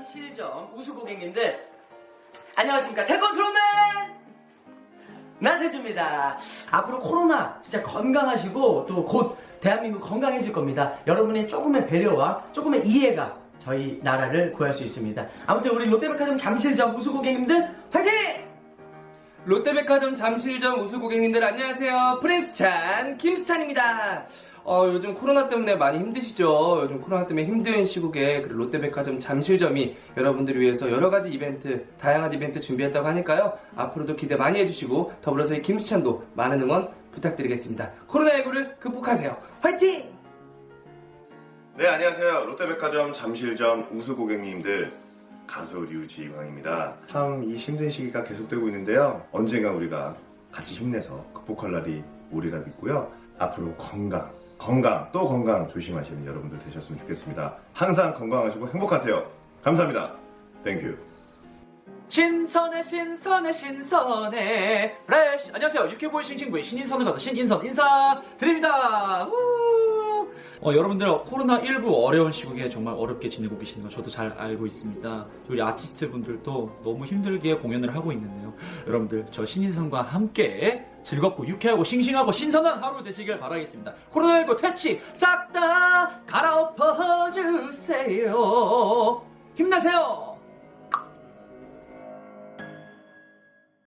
잠실점 우수 고객님들 안녕하십니까 태권 트롯맨 나태주입니다. 앞으로 코로나 진짜 건강하시고 또 곧 대한민국 건강해질 겁니다. 여러분의 조금의 배려와 조금의 이해가 저희 나라를 구할 수 있습니다. 아무튼 우리 롯데백화점 잠실점 우수 고객님들 화이팅! 롯데백화점 잠실점 우수 고객님들 안녕하세요. 프린스찬 김수찬입니다. 어, 요즘 코로나 때문에 많이 힘드시죠? 요즘 코로나 때문에 힘든 시국에 그 롯데백화점 잠실점이 여러분들을 위해서 여러 가지 이벤트, 다양한 이벤트 준비했다고 하니까요. 앞으로도 기대 많이 해주시고 더불어서 이 김수찬도 많은 응원 부탁드리겠습니다. 코로나19를 극복하세요. 화이팅! 네, 안녕하세요. 롯데백화점 잠실점 우수 고객님들 가수 류지광입니다. 참 이 힘든 시기가 계속되고 있는데요. 언젠가 우리가 같이 힘내서 극복할 날이 오리라 믿고요. 앞으로 건강, 건강, 또 건강 조심하시는 여러분들 되셨으면 좋겠습니다. 항상 건강하시고 행복하세요. 감사합니다. 땡큐. 신선해 신선해 신선해 프레쉬 안녕하세요 유쾌보이 싱싱보이 신인선을 가서 신인선 인사 드립니다 우! 어, 여러분들 코로나19 어려운 시국에 정말 어렵게 지내고 계시는 거 저도 잘 알고 있습니다. 우리 아티스트 분들도 너무 힘들게 공연을 하고 있는데요. 여러분들 저 신인선과 함께 즐겁고 유쾌하고 싱싱하고 신선한 하루 되시길 바라겠습니다. 코로나19 퇴치 싹 다 갈아엎어 주세요. 힘내세요